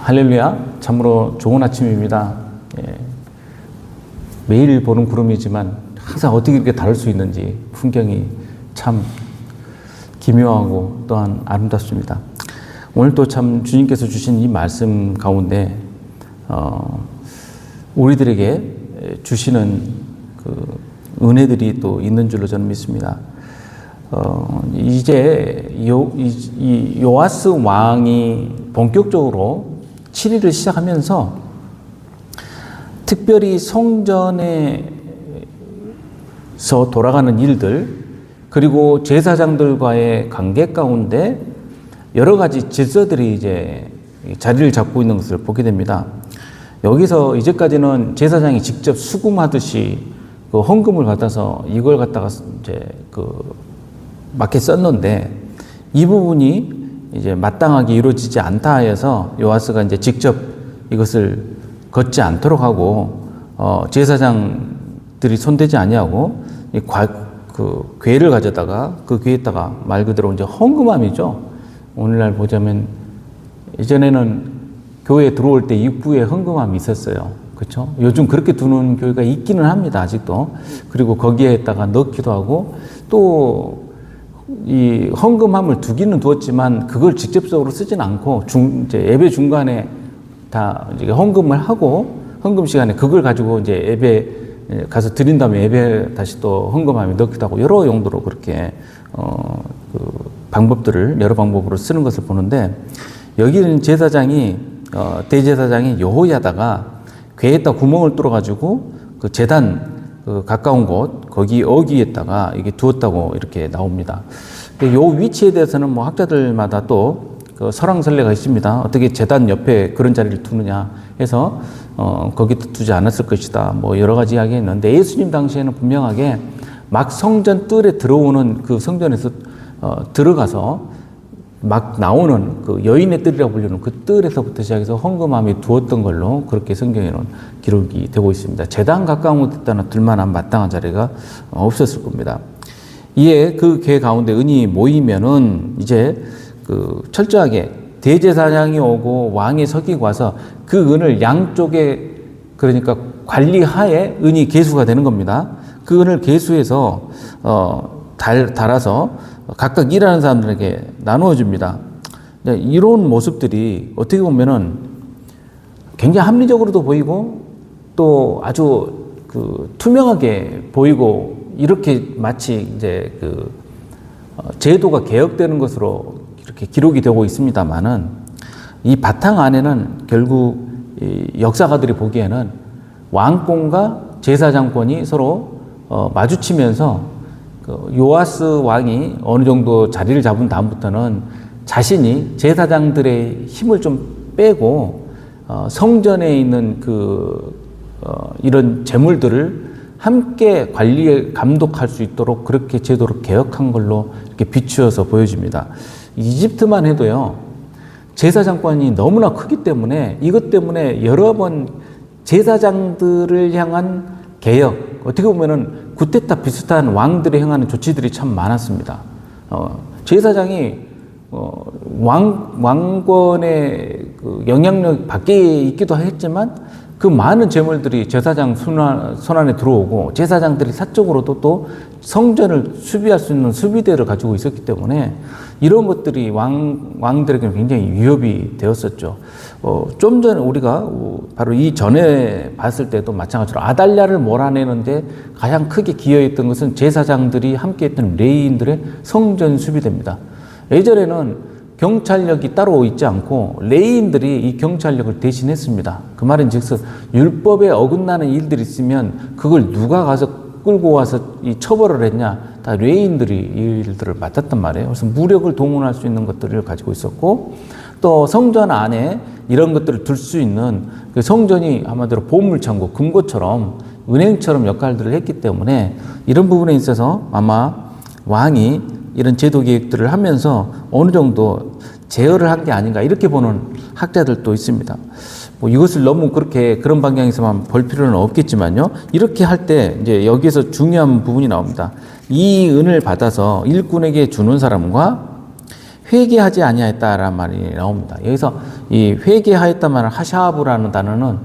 할렐루야. 참으로 좋은 아침입니다. 예. 매일 보는 구름이지만 항상 어떻게 이렇게 다를 수 있는지 풍경이 참 기묘하고 또한 아름답습니다. 오늘 또참 주님께서 주신 이 말씀 가운데 어, 우리들에게 주시는 그 은혜들이 또 있는 줄로 저는 믿습니다. 어, 이제 요, 이, 이 요아스 왕이 본격적으로 치리를 시작하면서 특별히 성전에서 돌아가는 일들 그리고 제사장들과의 관계 가운데 여러 가지 질서들이 이제 자리를 잡고 있는 것을 보게 됩니다. 여기서 이제까지는 제사장이 직접 수금하듯이 그 헌금을 받아서 이걸 갖다가 이제 그 맞게 썼는데 이 부분이 이제 마땅하게 이루어지지 않다 해서 요아스가 이제 직접 이것을 걷지 않도록 하고 어 제사장들이 손대지 아니하고 이 과, 그 괴를 가져다가 그 괴에다가 말 그대로 이제 헌금함이죠. 오늘날 보자면 이전에는 교회에 들어올 때 입구에 헌금함이 있었어요. 그렇죠? 요즘 그렇게 두는 교회가 있기는 합니다. 아직도. 그리고 거기에다가 넣기도 하고 또 이 헌금함을 두기는 두었지만 그걸 직접적으로 쓰진 않고 중, 이제 예배 중간에 다 이제 헌금을 하고 헌금 시간에 그걸 가지고 이제 예배 가서 드린 다음에 예배 다시 또 헌금함에 넣기도 하고 여러 용도로 그렇게 어, 그 방법들을 여러 방법으로 쓰는 것을 보는데 여기는 제사장이 어, 대제사장이 여호야다가 괴에다 구멍을 뚫어 가지고 그 재단 그 가까운 곳 거기 어기에다가 이게 두었다고 이렇게 나옵니다. 근데 요 위치에 대해서는 뭐 학자들마다 또 그 설왕설래가 있습니다. 어떻게 재단 옆에 그런 자리를 두느냐 해서 어 거기 두지 않았을 것이다. 뭐 여러 가지 이야기가 있는데 예수님 당시에는 분명하게 막 성전 뜰에 들어오는 그 성전에서 어 들어가서 막 나오는 그 여인의 뜰이라고 불리는 그 뜰에서부터 시작해서 헌금함이 두었던 걸로 그렇게 성경에는 기록이 되고 있습니다. 재단 가까운 곳에다는 들만한 마땅한 자리가 없었을 겁니다. 이에 그궤 가운데 은이 모이면은 이제 그 철저하게 대제사장이 오고 왕이 서기고 와서 그 은을 양쪽에 그러니까 관리하에 은이 계수가 되는 겁니다. 그 은을 계수해서 어 달, 달아서 각각 일하는 사람들에게 나누어 줍니다. 이런 모습들이 어떻게 보면은 굉장히 합리적으로도 보이고 또 아주 그 투명하게 보이고 이렇게 마치 이제 그 어, 제도가 개혁되는 것으로 이렇게 기록이 되고 있습니다만은 이 바탕 안에는 결국 역사가들이 보기에는 왕권과 제사장권이 서로 어, 마주치면서 그 요아스 왕이 어느 정도 자리를 잡은 다음부터는 자신이 제사장들의 힘을 좀 빼고 어, 성전에 있는 그 어, 이런 재물들을 함께 관리에 감독할 수 있도록 그렇게 제도를 개혁한 걸로 이렇게 비추어서 보여집니다. 이집트만 해도요 제사장권이 너무나 크기 때문에 이것 때문에 여러 번 제사장들을 향한 개혁 어떻게 보면은 구테타 비슷한 왕들이 행하는 조치들이 참 많았습니다. 어, 제사장이 어, 왕 왕권의 그 영향력 밖에 있기도 했지만 그 많은 재물들이 제사장 손안, 손안에 들어오고 제사장들이 사적으로도 또 성전을 수비할 수 있는 수비대를 가지고 있었기 때문에 이런 것들이 왕, 왕들에게는 굉장히 위협이 되었었죠. 어, 좀 전에 우리가 바로 이 전에 봤을 때도 마찬가지로 아달랴를 몰아내는데 가장 크게 기여했던 것은 제사장들이 함께했던 레이인들의 성전 수비대입니다. 예전에는 경찰력이 따로 있지 않고 레이인들이 이 경찰력을 대신했습니다. 그 말은 즉슨 율법에 어긋나는 일들이 있으면 그걸 누가 가서 끌고 와서 이 처벌을 했냐 다 레이인들이 이 일들을 맡았단 말이에요. 그래서 무력을 동원할 수 있는 것들을 가지고 있었고 또 성전 안에 이런 것들을 둘 수 있는 그 성전이 아마도 보물창고 금고처럼 은행처럼 역할들을 했기 때문에 이런 부분에 있어서 아마 왕이 이런 제도 개혁들을 하면서 어느 정도 제어를 한 게 아닌가 이렇게 보는 학자들도 있습니다. 뭐 이것을 너무 그렇게 그런 방향에서만 볼 필요는 없겠지만요. 이렇게 할 때 이제 여기에서 중요한 부분이 나옵니다. 이 은을 받아서 일꾼에게 주는 사람과 회개하지 아니하였다라는 말이 나옵니다. 여기서 이 회개하였다 말은 하샤브라는 단어는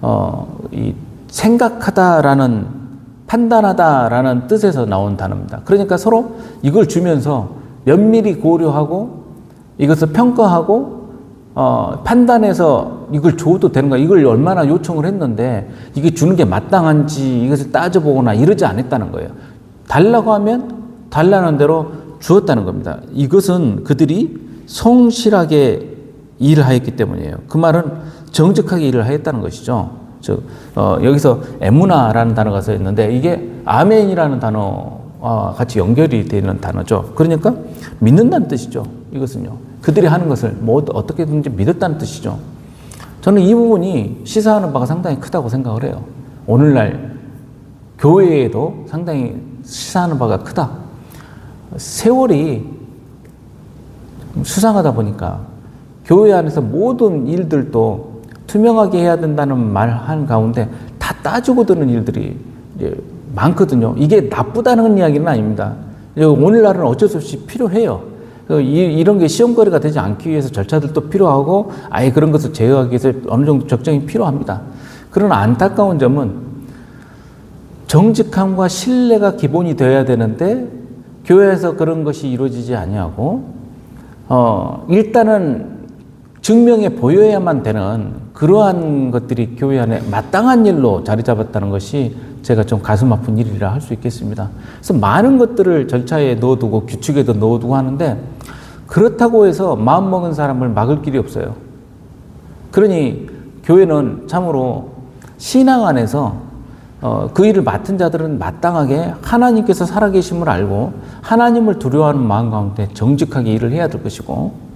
어, 이 생각하다라는 판단하다라는 뜻에서 나온 단어입니다. 그러니까 서로 이걸 주면서 면밀히 고려하고 이것을 평가하고 어, 판단해서 이걸 줘도 되는 거야. 이걸 얼마나 요청을 했는데 이게 주는 게 마땅한지 이것을 따져보거나 이러지 않았다는 거예요. 달라고 하면 달라는 대로 주었다는 겁니다. 이것은 그들이 성실하게 일을 하였기 때문이에요. 그 말은 정직하게 일을 하였다는 것이죠. 즉 어, 여기서 에무나라는 단어가 써 있는데 이게 아멘이라는 단어와 같이 연결이 되는 단어죠. 그러니까 믿는다는 뜻이죠. 이것은요. 그들이 하는 것을 뭐 어떻게든지 믿었다는 뜻이죠. 저는 이 부분이 시사하는 바가 상당히 크다고 생각을 해요. 오늘날 교회에도 상당히 시사하는 바가 크다. 세월이 수상하다 보니까 교회 안에서 모든 일들도 투명하게 해야 된다는 말 한 가운데 다 따지고 드는 일들이 많거든요. 이게 나쁘다는 이야기는 아닙니다. 오늘날은 어쩔 수 없이 필요해요. 그 이- 이런 게 시험거리가 되지 않기 위해서 절차들도 필요하고 아예 그런 것을 제어하기 위해서 어느 정도 적정이 필요합니다. 그러나 안타까운 점은 정직함과 신뢰가 기본이 되어야 되는데 교회에서 그런 것이 이루어지지 아니하고 어 일단은 증명해 보여야만 되는 그러한 것들이 교회 안에 마땅한 일로 자리 잡았다는 것이 제가 좀 가슴 아픈 일이라 할 수 있겠습니다. 그래서 많은 것들을 절차에 넣어두고 규칙에도 넣어두고 하는데 그렇다고 해서 마음 먹은 사람을 막을 길이 없어요. 그러니 교회는 참으로 신앙 안에서 어, 그 일을 맡은 자들은 마땅하게 하나님께서 살아계심을 알고 하나님을 두려워하는 마음 가운데 정직하게 일을 해야 될 것이고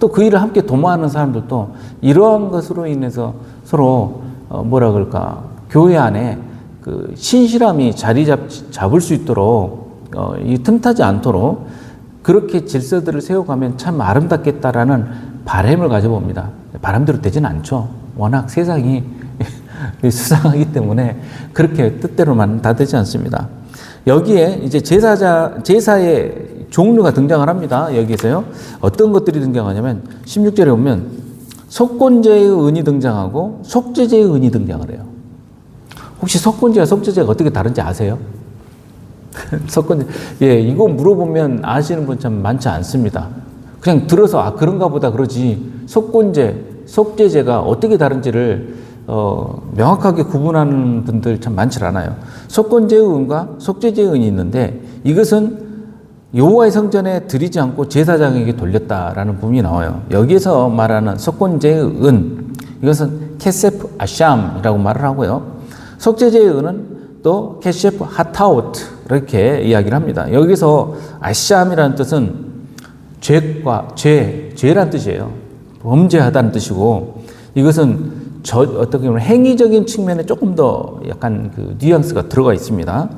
또 그 일을 함께 도모하는 사람들도 이러한 것으로 인해서 서로 어, 뭐라 그럴까 교회 안에 그 신실함이 자리 잡, 잡을 수 있도록 어, 이 틈타지 않도록 그렇게 질서들을 세워가면 참 아름답겠다라는 바람을 가져봅니다. 바람대로 되지는 않죠. 워낙 세상이 수상하기 때문에 그렇게 뜻대로만 다 되지 않습니다. 여기에 이제 제사자, 제사의 종류가 등장을 합니다. 여기서요. 어떤 것들이 등장하냐면 16절에 보면 속건제의 은이 등장하고 속죄제의 은이 등장을 해요. 혹시 속건제와 속죄제가 어떻게 다른지 아세요? 석권 예 이거 물어보면 아시는 분 참 많지 않습니다. 그냥 들어서 아 그런가 보다 그러지 속건제 속죄제가 어떻게 다른지를 어, 명확하게 구분하는 분들 참 많지 않아요. 속건제의 은과 속죄제의 은이 있는데 이것은 여호와의 성전에 드리지 않고 제사장에게 돌렸다라는 부분이 나와요. 여기서 말하는 속건제의 은 이것은 케세프 아샴이라고 말을 하고요. 속죄제의 은은 또 케셰프 하타오트 이렇게 이야기를 합니다. 여기서 아샴이라는 뜻은 죄과 죄, 죄란 뜻이에요. 범죄하다는 뜻이고 이것은 저 어떻게 보면 행위적인 측면에 조금 더 약간 그 뉘앙스가 들어가 있습니다.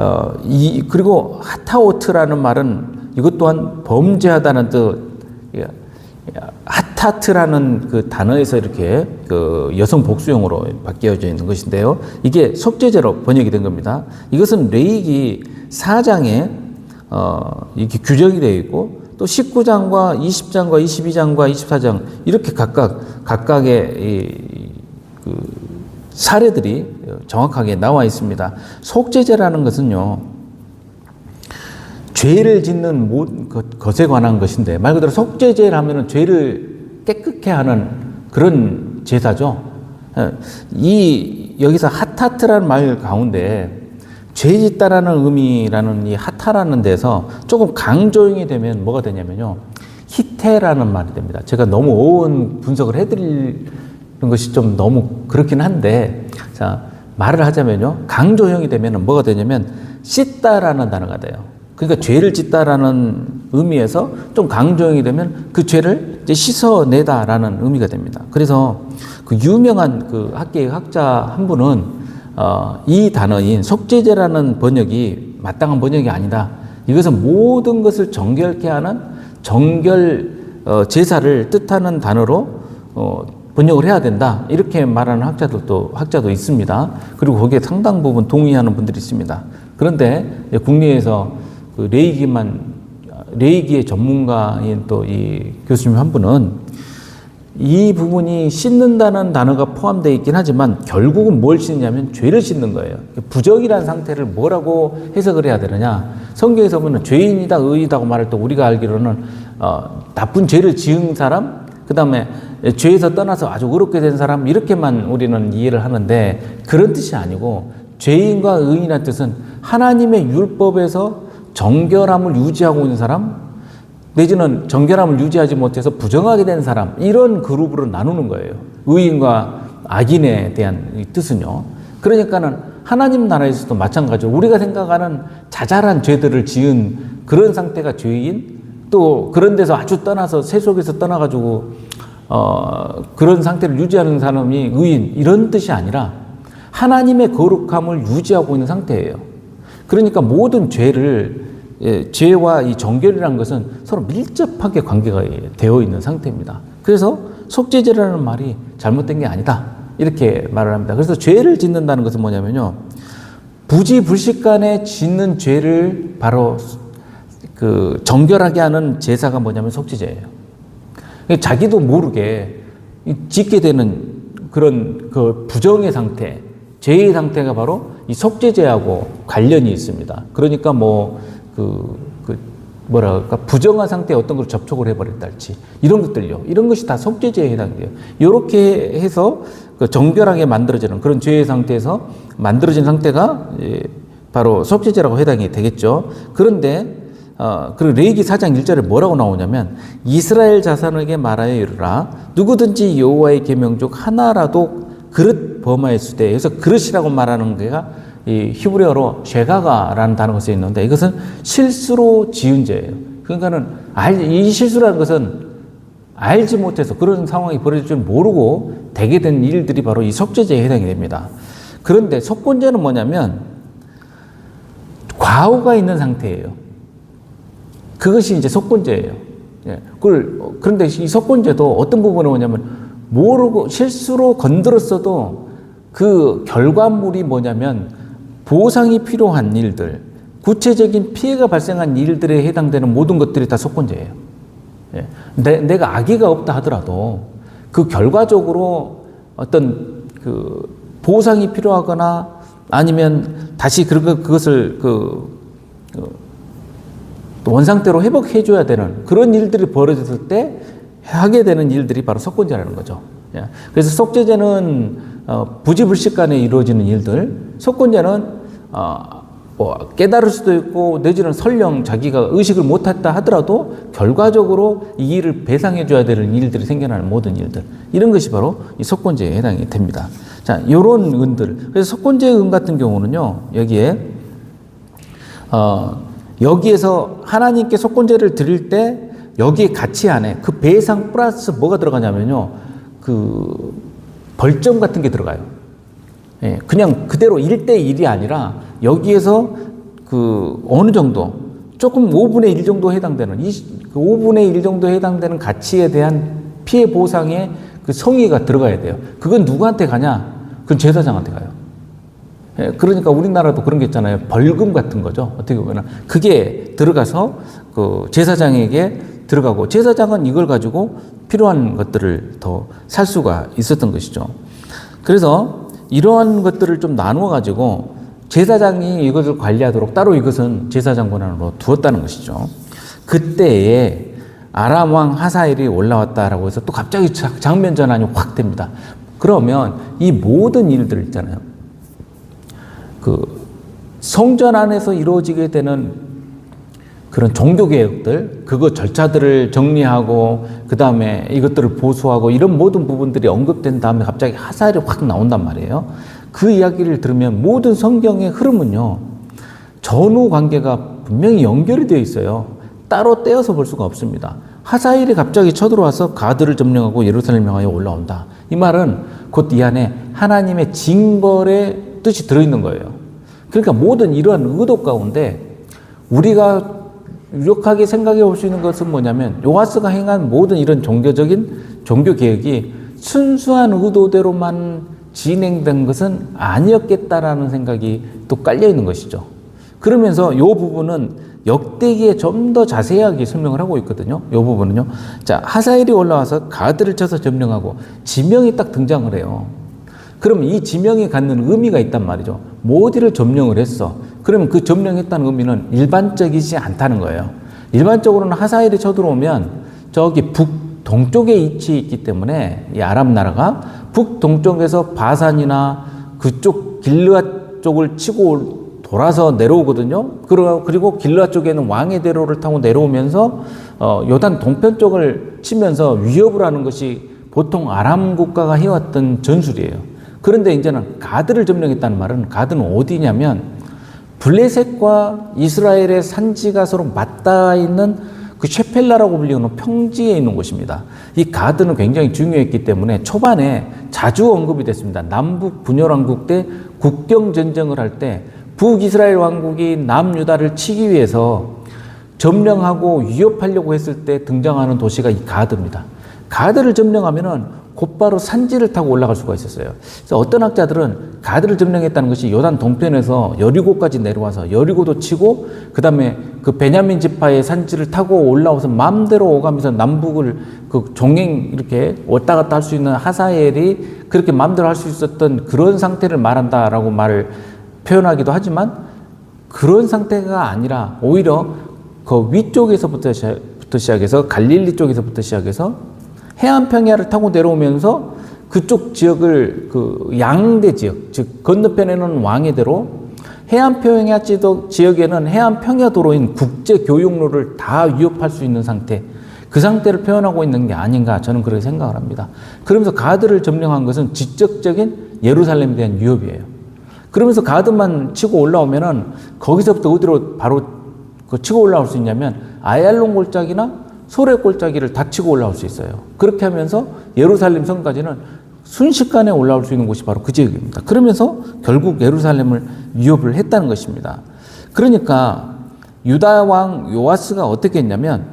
어, 이 그리고 하타오트라는 말은 이것 또한 범죄하다는 뜻. 예, 하타트라는 그 단어에서 이렇게 그 여성 복수형으로 바뀌어져 있는 것인데요. 이게 속죄제로 번역이 된 겁니다. 이것은 레이기 4장에 어, 이렇게 규정이 되어 있고 또 19장과 20장과 22장과 24장 이렇게 각각 각각의 이, 그 사례들이 정확하게 나와 있습니다. 속죄제라는 것은요. 죄를 짓는 모- 것- 것에 관한 것인데 말 그대로 속죄제를 하면은 죄를 깨끗게 하는 그런 제사죠. 예, 이 여기서 하타트라는 말 가운데 죄 짓다라는 의미라는 이 하타라는 데서 조금 강조용이 되면 뭐가 되냐면요. 히테라는 말이 됩니다. 제가 너무 어원 분석을 해드리는 것이 좀 너무 그렇긴 한데, 자, 말을 하자면요. 강조형이 되면 뭐가 되냐면, 씻다라는 단어가 돼요. 그러니까 죄를 짓다라는 의미에서 좀 강조형이 되면 그 죄를 이제 씻어내다라는 의미가 됩니다. 그래서 그 유명한 그 학계의 학자 한 분은 어, 이 단어인 속죄제라는 번역이 마땅한 번역이 아니다. 이것은 모든 것을 정결케 하는 정결 어, 제사를 뜻하는 단어로 어, 번역을 해야 된다. 이렇게 말하는 학자들도 학자도 있습니다. 그리고 거기에 상당 부분 동의하는 분들이 있습니다. 그런데 국내에서 그 레이기만 레이기의 전문가인 또 이 교수님 한 분은 이 부분이 씻는다는 단어가 포함되어 있긴 하지만 결국은 뭘 씻느냐면 죄를 씻는 거예요. 부정이라는 상태를 뭐라고 해석을 해야 되느냐. 성경에서 보면 죄인이다, 의이다고 말할 때 우리가 알기로는 어, 나쁜 죄를 지은 사람, 그 다음에 죄에서 떠나서 아주 어렵게 된 사람, 이렇게만 우리는 이해를 하는데 그런 뜻이 아니고 죄인과 의인이라는 뜻은 하나님의 율법에서 정결함을 유지하고 있는 사람, 내지는 정결함을 유지하지 못해서 부정하게 된 사람 이런 그룹으로 나누는 거예요. 의인과 악인에 대한 이 뜻은요. 그러니까는 하나님 나라에서도 마찬가지로 우리가 생각하는 자잘한 죄들을 지은 그런 상태가 죄인 또 그런 데서 아주 떠나서 세속에서 떠나가지고 어 그런 상태를 유지하는 사람이 의인 이런 뜻이 아니라 하나님의 거룩함을 유지하고 있는 상태예요. 그러니까 모든 죄를 예, 죄와 이 정결이라는 것은 서로 밀접하게 관계가 되어 있는 상태입니다. 그래서 속죄죄라는 말이 잘못된 게 아니다. 이렇게 말을 합니다. 그래서 죄를 짓는다는 것은 뭐냐면요. 부지불식간에 짓는 죄를 바로 그 정결하게 하는 제사가 뭐냐면 속죄죄예요. 자기도 모르게 짓게 되는 그런 그 부정의 상태, 죄의 상태가 바로 이 속죄죄하고 관련이 있습니다. 그러니까 뭐 그, 그 그럴까? 부정한 상태에 어떤 걸 접촉을 해버렸달지 이런 것들요. 이런 것이 다 속죄죄에 해당돼요. 이렇게 해서 그 정결하게 만들어지는 그런 죄의 상태에서 만들어진 상태가 예, 바로 속죄죄라고 해당이 되겠죠. 그런데 어, 그리고 레이기 4장 1절에 뭐라고 나오냐면 이스라엘 자손에게 말하여 이르라 누구든지 여호와의 계명 중 하나라도 그릇 범하였을 때 여기서 그릇이라고 말하는 게가 이 히브리어로 쉐가가라는 단어가 쓰여 있는데 이것은 실수로 지은 죄예요. 그러니까는 알, 이 실수라는 것은 알지 못해서 그런 상황이 벌어질 줄 모르고 되게 된 일들이 바로 이 속죄죄에 해당이 됩니다. 그런데 속건죄는 뭐냐면 과오가 있는 상태예요. 그것이 이제 속건죄예요. 예. 그걸 그런데 이 속건죄도 어떤 부분에 뭐냐면 모르고 실수로 건드렸어도 그 결과물이 뭐냐면 보상이 필요한 일들, 구체적인 피해가 발생한 일들에 해당되는 모든 것들이 다 속건죄예요. 예. 내, 내가 악의가 없다 하더라도 그 결과적으로 어떤 그 보상이 필요하거나 아니면 다시 그, 그것을 그, 그 원상태로 회복해줘야 되는 그런 일들이 벌어졌을 때 하게 되는 일들이 바로 속건죄라는 거죠. 예. 그래서 속죄죄는 어, 부지불식간에 이루어지는 일들, 속건죄는 어, 뭐 깨달을 수도 있고 내지는 설령 자기가 의식을 못했다 하더라도 결과적으로 이 일을 배상해 줘야 되는 일들이 생겨나는 모든 일들 이런 것이 바로 이 속건제에 해당이 됩니다. 자, 요런 은들 그래서 속건제 은 같은 경우는요 여기에 어, 여기에서 하나님께 속건제를 드릴 때 여기에 가치 안에 그 배상 플러스 뭐가 들어가냐면요 그 벌점 같은 게 들어가요. 예, 그냥 그대로 1대1이 아니라 여기에서 그 어느 정도 조금 5분의 1 정도 해당되는 이, 그 5분의 1 정도 해당되는 가치에 대한 피해 보상의 그 성의가 들어가야 돼요. 그건 누구한테 가냐? 그건 제사장한테 가요. 예, 그러니까 우리나라도 그런 게 있잖아요. 벌금 같은 거죠. 어떻게 보면 그게 들어가서 그 제사장에게 들어가고 제사장은 이걸 가지고 필요한 것들을 더 살 수가 있었던 것이죠. 그래서 이러한 것들을 좀 나누어 가지고 제사장이 이것을 관리하도록 따로 이것은 제사장 권한으로 두었다는 것이죠. 그때에 아람 왕 하사엘이 올라왔다라고 해서 또 갑자기 장면 전환이 확 됩니다. 그러면 이 모든 일들 있잖아요. 그 성전 안에서 이루어지게 되는 그런 종교 개혁들, 그거 절차들을 정리하고 그 다음에 이것들을 보수하고 이런 모든 부분들이 언급된 다음에 갑자기 하사엘이 확 나온단 말이에요. 그 이야기를 들으면 모든 성경의 흐름은요, 전후 관계가 분명히 연결이 되어 있어요. 따로 떼어서 볼 수가 없습니다. 하사일이 갑자기 쳐들어와서 가드를 점령하고 예루살렘 향하여 올라온다. 이 말은 곧 이 안에 하나님의 징벌의 뜻이 들어있는 거예요. 그러니까 모든 이러한 의도 가운데 우리가 유력하게 생각해 볼 수 있는 것은 뭐냐면 요하스가 행한 모든 이런 종교적인 종교 개혁이 순수한 의도대로만 진행된 것은 아니었겠다라는 생각이 또 깔려 있는 것이죠. 그러면서 요 부분은 역대기에 좀 더 자세하게 설명을 하고 있거든요. 이 부분은요. 자, 하사엘이 올라와서 가드를 쳐서 점령하고 지명이 딱 등장을 해요. 그럼 이 지명이 갖는 의미가 있단 말이죠. 뭐 어디를 점령을 했어. 그러면 그 점령했다는 의미는 일반적이지 않다는 거예요. 일반적으로는 하사엘이 쳐들어오면 저기 북동쪽에 위치해 있기 때문에 이 아랍 나라가 북동쪽에서 바산이나 그쪽 길르아 쪽을 치고 돌아서 내려오거든요. 그리고 길르아 쪽에는 왕의 대로를 타고 내려오면서 어, 요단 동편 쪽을 치면서 위협을 하는 것이 보통 아람 국가가 해왔던 전술이에요. 그런데 이제는 가드를 점령했다는 말은 가드는 어디냐면 블레셋과 이스라엘의 산지가 서로 맞닿아 있는 그 셰펠라라고 불리는 평지에 있는 곳입니다. 이 가드는 굉장히 중요했기 때문에 초반에 자주 언급이 됐습니다. 남북 분열 왕국 때 국경 전쟁을 할 때 북이스라엘 왕국이 남유다를 치기 위해서 점령하고 위협하려고 했을 때 등장하는 도시가 이 가드입니다. 가드를 점령하면은 곧바로 산지를 타고 올라갈 수가 있었어요. 그래서 어떤 학자들은 가드를 점령했다는 것이 요단 동편에서 여리고까지 내려와서 여리고도 치고 그다음에 그 베냐민 지파의 산지를 타고 올라와서 마음대로 오가면서 남북을 그 종행 이렇게 왔다 갔다 할 수 있는 하사엘이 그렇게 마음대로 할 수 있었던 그런 상태를 말한다라고 말을 표현하기도 하지만 그런 상태가 아니라 오히려 그 위쪽에서부터 시작해서 갈릴리 쪽에서부터 시작해서 해안 평야를 타고 내려오면서 그쪽 지역을 그 양대 지역, 즉 건너편에는 왕의 대로, 해안 평야 지역에는 해안 평야 도로인 국제 교육로를 다 위협할 수 있는 상태. 그 상태를 표현하고 있는 게 아닌가 저는 그렇게 생각을 합니다. 그러면서 가드를 점령한 것은 지적적인 예루살렘에 대한 위협이에요. 그러면서 가드만 치고 올라오면은 거기서부터 어디로 바로 그 치고 올라올 수 있냐면 아얄론 골짜기나 소래 골짜기를 다 치고 올라올 수 있어요. 그렇게 하면서 예루살렘 성까지는 순식간에 올라올 수 있는 곳이 바로 그 지역입니다. 그러면서 결국 예루살렘을 위협을 했다는 것입니다. 그러니까 유다 왕 요아스가 어떻게 했냐면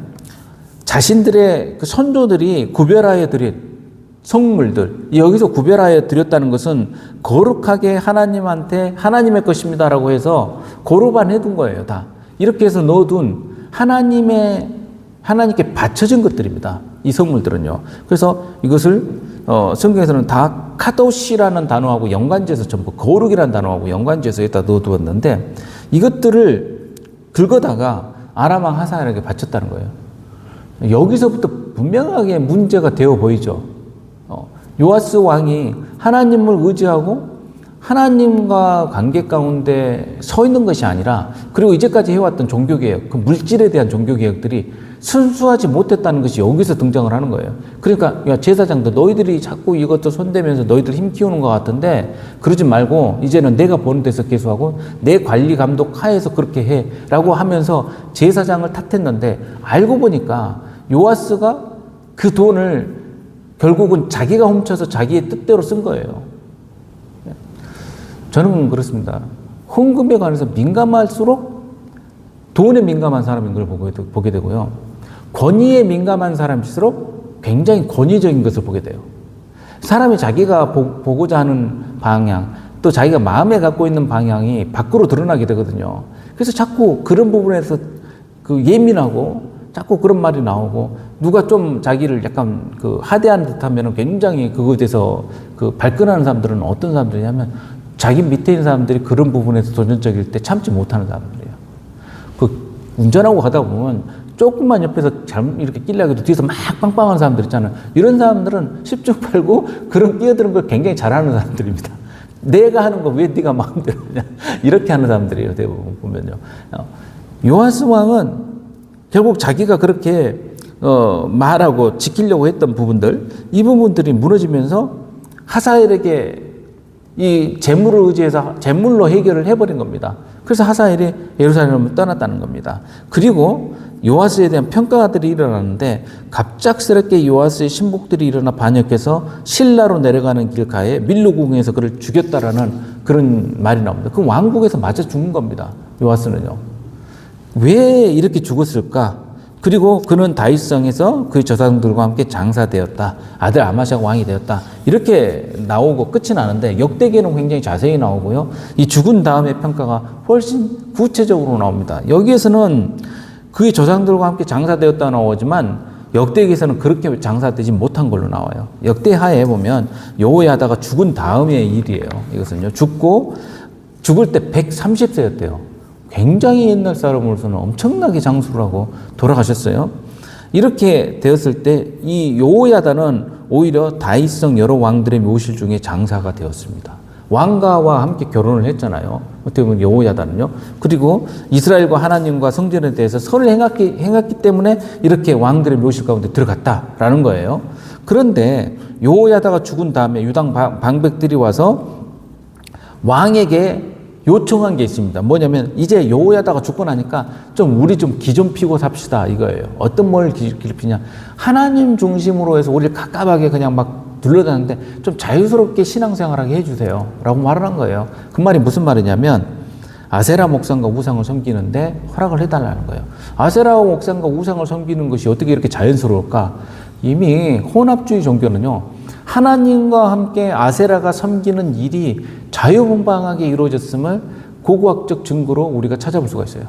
자신들의 그 선조들이 구별하여 드린 성물들 여기서 구별하여 드렸다는 것은 거룩하게 하나님한테 하나님의 것입니다라고 해서 고르반 해둔 거예요 다 이렇게 해서 넣어둔 하나님의 하나님께 바쳐진 것들입니다. 이 성물들은요. 그래서 이것을 어, 성경에서는 다 카도시라는 단어하고 연관지어서 전부 거룩이라는 단어하고 연관지어서 여기다 넣어두었는데 이것들을 긁어다가 아람왕 하사엘에게 바쳤다는 거예요. 여기서부터 분명하게 문제가 되어 보이죠. 어, 요아스 왕이 하나님을 의지하고 하나님과 관계 가운데 서 있는 것이 아니라 그리고 이제까지 해왔던 종교개혁, 그 물질에 대한 종교개혁들이 순수하지 못했다는 것이 여기서 등장을 하는 거예요. 그러니까 야 제사장도 너희들이 자꾸 이것도 손대면서 너희들 힘 키우는 것 같은데 그러지 말고 이제는 내가 보는 데서 계속하고 내 관리 감독 하에서 그렇게 해라고 하면서 제사장을 탓했는데 알고 보니까 요아스가 그 돈을 결국은 자기가 훔쳐서 자기의 뜻대로 쓴 거예요. 저는 그렇습니다. 헌금에 관해서 민감할수록 돈에 민감한 사람인 걸 보게 되고요. 권위에 민감한 사람일수록 굉장히 권위적인 것을 보게 돼요. 사람이 자기가 보, 고자 하는 방향, 또 자기가 마음에 갖고 있는 방향이 밖으로 드러나게 되거든요. 그래서 자꾸 그런 부분에서 그 예민하고 자꾸 그런 말이 나오고 누가 좀 자기를 약간 그 하대한 듯 하면 굉장히 그것에 대해서 그 발끈하는 사람들은 어떤 사람들이냐면 자기 밑에 있는 사람들이 그런 부분에서 도전적일 때 참지 못하는. 그 운전하고 가다 보면 조금만 옆에서 잘못 이렇게 끼려고 해도 뒤에서 막 빵빵하는 사람들 있잖아요. 이런 사람들은 십중 팔고 그런 끼어드는 걸 굉장히 잘하는 사람들입니다. 내가 하는 거 왜 네가 마음대로 하냐. 이렇게 하는 사람들이에요. 대부분 보면요. 어, 요하스 왕은 결국 자기가 그렇게 어, 말하고 지키려고 했던 부분들 이 부분들이 무너지면서 하사엘에게 이 재물을 의지해서 재물로 해결을 해버린 겁니다. 그래서 하사엘이 예루살렘을 떠났다는 겁니다. 그리고 요아스에 대한 평가들이 일어났는데 갑작스럽게 요아스의 신복들이 일어나 반역해서 신라로 내려가는 길가에 밀로궁에서 그를 죽였다라는 그런 말이 나옵니다. 그 왕국에서 맞아 죽은 겁니다. 요아스는요. 왜 이렇게 죽었을까? 그리고 그는 다윗성에서 그 조상들과 함께 장사되었다. 아들 아마샤가 왕이 되었다. 이렇게 나오고 끝이 나는데 역대기에는 굉장히 자세히 나오고요. 이 죽은 다음의 평가가 훨씬 구체적으로 나옵니다. 여기에서는 그의 조상들과 함께 장사되었다 나오지만 역대기에서는 그렇게 장사되지 못한 걸로 나와요. 역대하에 보면 여호야다가 죽은 다음의 일이에요. 이것은요. 죽고 죽을 때 130세였대요. 굉장히 옛날 사람으로서는 엄청나게 장수를 하고 돌아가셨어요. 이렇게 되었을 때 이 요야다는 오히려 다윗성 여러 왕들의 묘실 중에 장사가 되었습니다. 왕가와 함께 결혼을 했잖아요. 어떻게 보면 여호야다는요. 그리고 이스라엘과 하나님과 성전에 대해서 설을 행했기, 행했기 때문에 이렇게 왕들의 묘실 가운데 들어갔다라는 거예요. 그런데 여호야다가 죽은 다음에 유당 방- 방백들이 와서 왕에게 요청한 게 있습니다. 뭐냐면 이제 여호야다가 죽고 나니까 좀 우리 좀 기 좀 피고 삽시다 이거예요. 어떤 뭘 기- 기를 피냐? 하나님 중심으로 해서 우리를 갑갑하게 그냥 막 둘러다는데 좀 자유스럽게 신앙생활하게 해주세요.라고 말을 한 거예요. 그 말이 무슨 말이냐면 아세라 목상과 우상을 섬기는데 허락을 해달라는 거예요. 아세라 목상과 우상을 섬기는 것이 어떻게 이렇게 자연스러울까? 이미 혼합주의 종교는요. 하나님과 함께 아세라가 섬기는 일이 자유분방하게 이루어졌음을 고고학적 증거로 우리가 찾아볼 수가 있어요.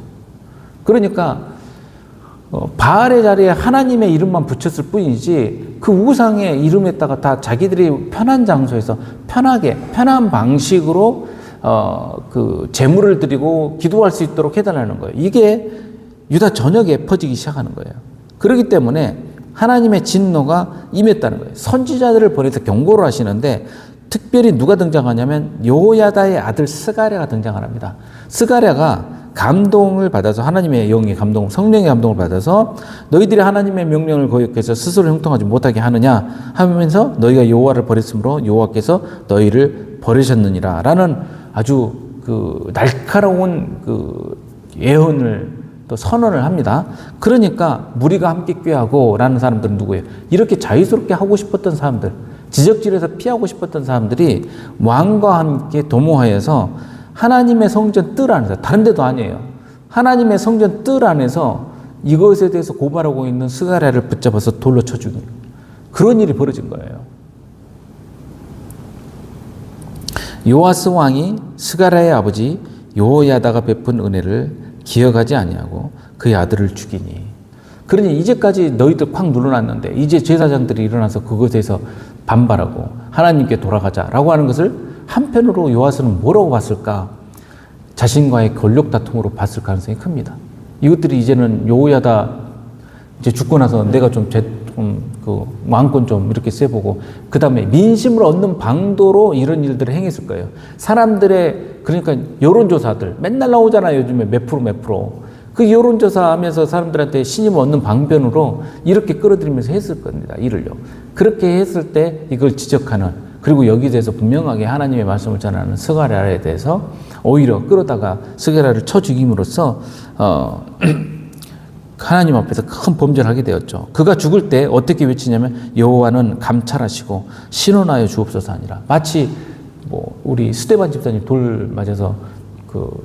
그러니까 어, 바알의 자리에 하나님의 이름만 붙였을 뿐이지 그 우상의 이름에다가 다 자기들이 편한 장소에서 편하게 편한 방식으로 어, 그 제물을 드리고 기도할 수 있도록 해달라는 거예요. 이게 유다 전역에 퍼지기 시작하는 거예요. 그렇기 때문에 하나님의 진노가 임했다는 거예요. 선지자들을 보내서 경고를 하시는데 특별히 누가 등장하냐면 요야다의 아들 스가랴가 등장을 합니다. 스가랴가 감동을 받아서 하나님의 영의 감동, 성령의 감동을 받아서 너희들이 하나님의 명령을 거역해서 스스로 형통하지 못하게 하느냐 하면서 너희가 여호와를 버렸으므로 여호와께서 너희를 버리셨느니라라는 아주 그 날카로운 그 예언을 또 선언을 합니다. 그러니까 무리가 함께 꾀하고 라는 사람들은 누구예요? 이렇게 자유스럽게 하고 싶었던 사람들, 지적질에서 피하고 싶었던 사람들이 왕과 함께 도모하여서 하나님의 성전 뜰 안에서 다른 데도 아니에요. 하나님의 성전 뜰 안에서 이것에 대해서 고발하고 있는 스가랴를 붙잡아서 돌로 쳐 죽이는 그런 일이 벌어진 거예요. 요아스 왕이 스가랴의 아버지 요야다가 베푼 은혜를 기억하지 아니하고 그의 아들을 죽이니 그러니 이제까지 너희들 콱 눌러놨는데 이제 제사장들이 일어나서 그것에 대해서 반발하고 하나님께 돌아가자라고 하는 것을 한편으로 요아스는 뭐라고 봤을까? 자신과의 권력 다툼으로 봤을 가능성이 큽니다. 이것들이 이제는 요야다 이제 죽고 나서 내가 좀 제, 좀, 그, 왕권 좀 이렇게 세보고, 그 다음에 민심을 얻는 방도로 이런 일들을 행했을 거예요. 사람들의, 그러니까 여론조사들, 맨날 나오잖아요. 요즘에 몇 프로, 몇 프로. 그 여론조사 하면서 사람들한테 신임을 얻는 방변으로 이렇게 끌어들이면서 했을 겁니다. 일을요. 그렇게 했을 때 이걸 지적하는, 그리고 여기에 대해서 분명하게 하나님의 말씀을 전하는 스가랴에 대해서 오히려 끌어다가 스가랴를 쳐 죽임으로써, 어, 하나님 앞에서 큰 범죄를 하게 되었죠. 그가 죽을 때 어떻게 외치냐면 여호와는 감찰하시고 신원하여 주옵소서 아니라 마치 뭐 우리 스테반 집사님 돌 맞아서 그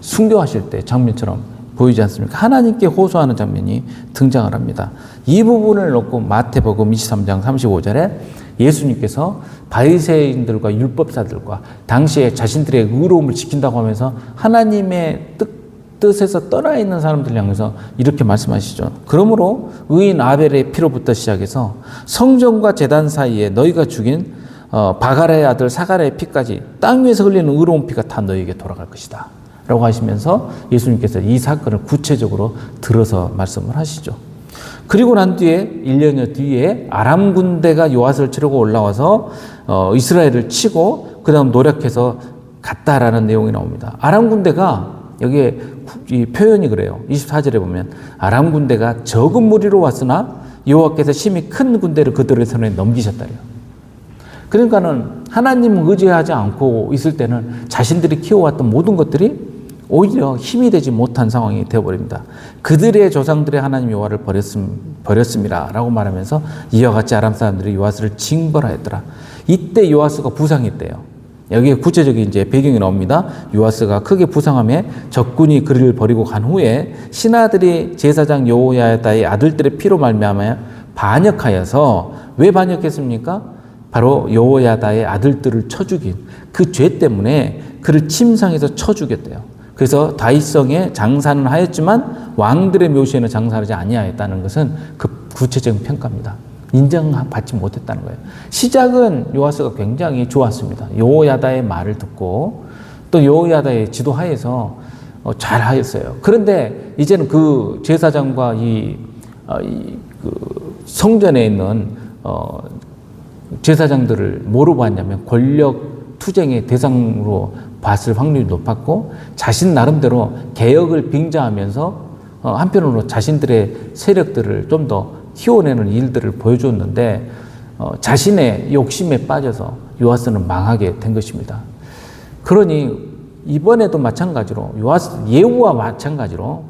순교하실 때 장면처럼 보이지 않습니까? 하나님께 호소하는 장면이 등장을 합니다. 이 부분을 놓고 마태복음 23장 35절에 예수님께서 바리새인들과 율법사들과 당시에 자신들의 의로움을 지킨다고 하면서 하나님의 뜻 뜻에서 떠나 있는 사람들 향해서 이렇게 말씀하시죠. 그러므로 의인 아벨의 피로부터 시작해서 성전과 재단 사이에 너희가 죽인 어, 바가라의 아들 사가라의 피까지 땅 위에서 흘리는 의로운 피가 다 너희에게 돌아갈 것이다. 라고 하시면서 예수님께서 이 사건을 구체적으로 들어서 말씀을 하시죠. 그리고 난 뒤에 1년여 뒤에 아람 군대가 요아스를 치려고 올라와서 어, 이스라엘을 치고 그 다음 노력해서 갔다라는 내용이 나옵니다. 아람 군대가 여기에 이 표현이 그래요. 24절에 보면 아람 군대가 적은 무리로 왔으나 여호와께서 심히 큰 군대를 그들의 손에 넘기셨다요. 그러니까는 하나님 의지하지 않고 있을 때는 자신들이 키워왔던 모든 것들이 오히려 힘이 되지 못한 상황이 되어버립니다. 그들의 조상들의 하나님 여호와를 버렸음, 버렸습니다 라고 말하면서 이와 같이 아람 사람들이 요아스를 징벌하였더라. 이때 요아스가 부상했대요. 여기에 구체적인 이제 배경이 나옵니다. 요아스가 크게 부상함에 적군이 그를 버리고 간 후에 신하들이 제사장 여호야다의 아들들의 피로 말미암아 반역하여서 왜 반역했습니까? 바로 여호야다의 아들들을 쳐 죽인 그 죄 때문에 그를 침상에서 쳐 죽였대요. 그래서 다윗성에 장사는 하였지만 왕들의 묘시에는 장사하지 아니하였다는 것은 그 구체적인 평가입니다. 인정받지 못했다는 거예요. 시작은 요아스가 굉장히 좋았습니다. 여호야다의 말을 듣고 또 여호야다의 지도하에서 어, 잘 하였어요. 그런데 이제는 그 제사장과 이, 어, 이, 그 성전에 있는 어, 제사장들을 뭐로 봤냐면 권력 투쟁의 대상으로 봤을 확률이 높았고 자신 나름대로 개혁을 빙자하면서 어, 한편으로 자신들의 세력들을 좀 더 키워내는 일들을 보여줬는데 어, 자신의 욕심에 빠져서 요아스는 망하게 된 것입니다. 그러니 이번에도 마찬가지로 요아스 예후와 마찬가지로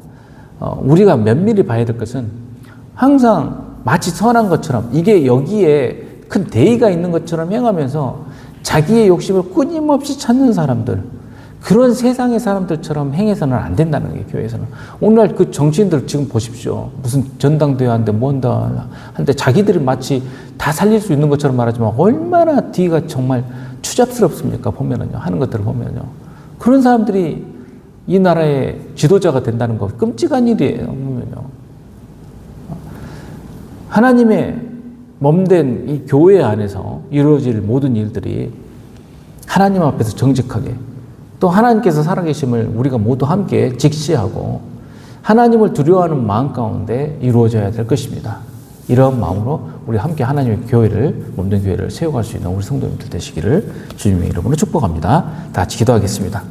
어, 우리가 면밀히 봐야 될 것은 항상 마치 선한 것처럼 이게 여기에 큰 대의가 있는 것처럼 행하면서 자기의 욕심을 끊임없이 찾는 사람들 그런 세상의 사람들처럼 행해서는 안 된다는 게 교회에서는. 오늘날 그 정치인들 지금 보십시오. 무슨 전당대회 한데 뭔다 한데 자기들이 마치 다 살릴 수 있는 것처럼 말하지만 얼마나 뒤가 정말 추잡스럽습니까 보면은요. 하는 것들을 보면요. 그런 사람들이 이 나라의 지도자가 된다는 거 끔찍한 일이에요. 하나님의 몸된 이 교회 안에서 이루어질 모든 일들이 하나님 앞에서 정직하게 또 하나님께서 살아계심을 우리가 모두 함께 직시하고 하나님을 두려워하는 마음 가운데 이루어져야 될 것입니다. 이런 마음으로 우리 함께 하나님의 교회를 몸된 교회를 세워갈 수 있는 우리 성도님들 되시기를 주님의 이름으로 축복합니다. 다 같이 기도하겠습니다.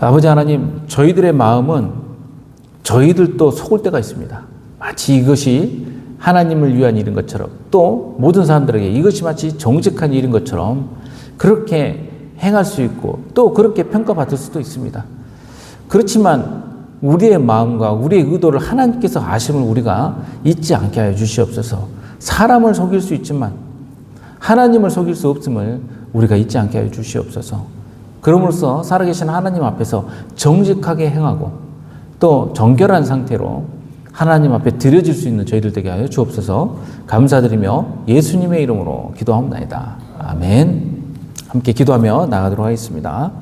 아버지 하나님, 저희들의 마음은 저희들도 속을 때가 있습니다. 마치 이것이 하나님을 위한 일인 것처럼 또 모든 사람들에게 이것이 마치 정직한 일인 것처럼 그렇게 행할 수 있고 또 그렇게 평가받을 수도 있습니다. 그렇지만 우리의 마음과 우리의 의도를 하나님께서 아심을 우리가 잊지 않게 하여 주시옵소서. 사람을 속일 수 있지만 하나님을 속일 수 없음을 우리가 잊지 않게 하여 주시옵소서. 그럼으로써 살아계신 하나님 앞에서 정직하게 행하고 또 정결한 상태로 하나님 앞에 드려질 수 있는 저희들 되게 하여 주옵소서 감사드리며 예수님의 이름으로 기도합니다. 아멘. 함께 기도하며 나가도록 하겠습니다.